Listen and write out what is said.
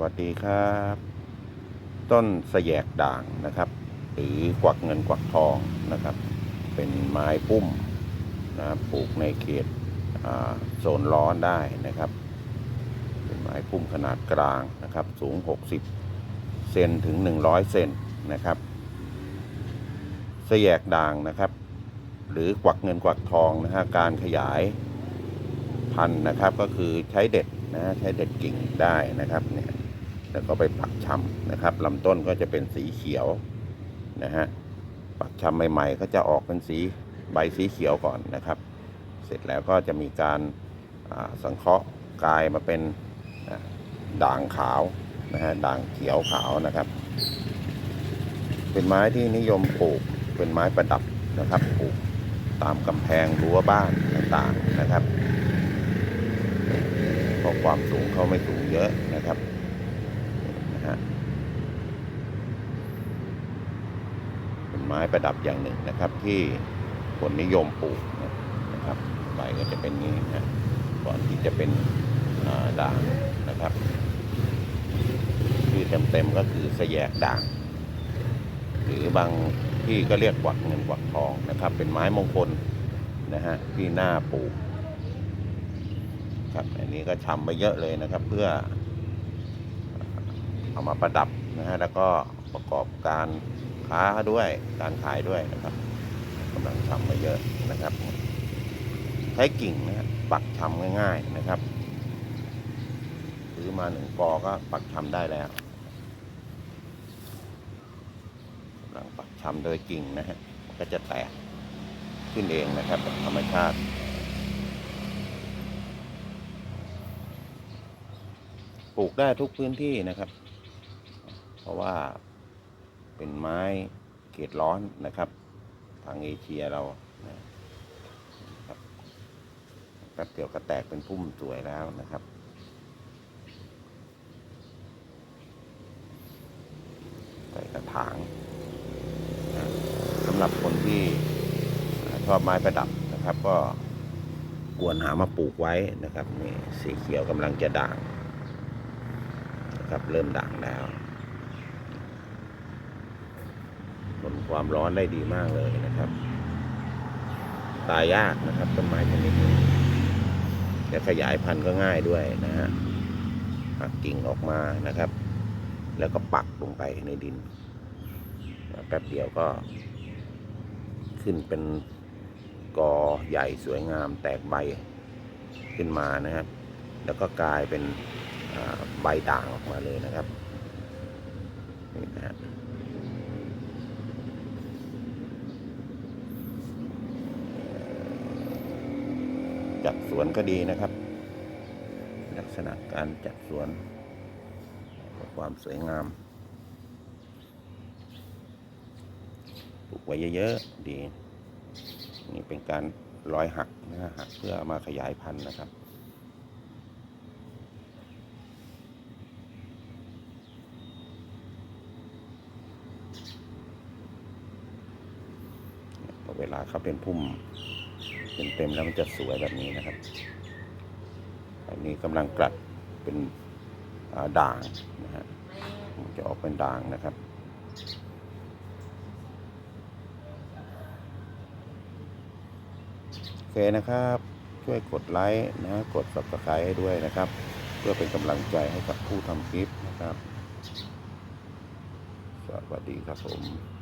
วัสดีครับ ต้นสแยกด่างนะครับ หรือกวักเงินกวักทองนะครับ เป็นไม้ปุ้มนะครับปลูกในเขตโซนร้อนได้นะครับ เป็นไม้ปุ้มขนาดกลางนะครับ สูง 60 เซนถึง 100 เซนนะครับสแยกด่างนะครับ หรือกวักเงินกวักทองนะฮะการขยายพันธุ์นะครับก็คือใช้เด็ดนะใช้เด็ดกิ่งได้นะครับเนี่ย แล้วก็ไปปักชำนะครับลำต้นก็จะเป็นสีเขียวนะฮะปักชำใหม่ๆ ก็จะออกเป็นสีใบสีเขียวก่อนนะครับ เสร็จแล้วก็จะมีการสังเคราะห์กลายมาเป็นด่างขาวนะฮะด่างเขียวขาวนะครับ เป็นไม้ที่นิยมปลูกเป็นไม้ประดับนะครับปลูกตามกำแพงรั้วบ้านต่างๆนะครับเพราะความสูงเขาไม่สูงเยอะนะครับ ฮะเป็นไม้ประดับอย่างหนึ่งนะครับ ที่คนนิยมปลูกนะครับใบก็จะเป็นนี้นะก่อนที่จะเป็นด่างนะครับชื่อเต็มๆก็คือสแยกด่าง หรือบางที่ก็เรียกกวักเงินกวักทองนะครับ เป็นไม้มงคลนะฮะที่หน้าปลูกครับอันนี้ก็ชำไปเยอะเลยนะครับ เพื่อ เอามาประดับนะฮะแล้วก็ประกอบการค้าด้วยการขายด้วยนะครับกำลังชำมาเยอะนะครับ ใช้กิ่งนะฮะปักชำง่าย ๆนะครับซื้อมาหนึ่งกอก็ปักชำได้แล้วกำลังปักชำโดยกิ่งนะฮะก็จะแตกขึ้นเองนะครับธรรมชาติปลูกได้ทุกพื้นที่นะครับ ราะว่าเป็นไม้เขตร้อนนะครับ ทางเอเชียเรานะครับแป๊บเดียวก็แตกเป็นพุ่มสวยแล้วนะครับ ใส่กระถางสำหรับคนที่ชอบไม้ประดับนะครับ ก็ควรหามาปลูกไว้นะครับนี่สีเขียวกำลังจะด่างนะครับเริ่มด่างแล้วทน ความร้อนได้ดีมากเลยนะครับ ตายยากนะครับต้นไม้ชนิดนี้และขยายพันธุ์ก็ง่ายด้วยนะฮะหักกิ่งออกมานะครับ แล้วก็ปักลงไปในดินแป๊บเดียวก็ ขึ้นเป็นกอใหญ่สวยงามแตกใบขึ้นมานะครับ แล้วก็กลายเป็นใบด่างออกมาเลยนะครับนี่นะฮะ สวนก็ดีนะครับ ลักษณะการจัดสวน ความสวยงามปลูกไว้เยอะๆดี นี่เป็นการร้อยหักนะฮะหักเพื่อมาขยายพันธุ์นะครับเวลาเขาเป็นพุ่ม เต็มๆแล้วมันจะสวยแบบนี้นะครับ อันนี้กำลังกลัดเป็นด่างนะฮะมันจะออกเป็นด่างนะครับโอเคนะครับ ช่วยกดไลค์นะ กด subscribe ให้ด้วยนะครับ เพื่อเป็นกำลังใจให้กับผู้ทำคลิปนะครับ สวัสดีครับผม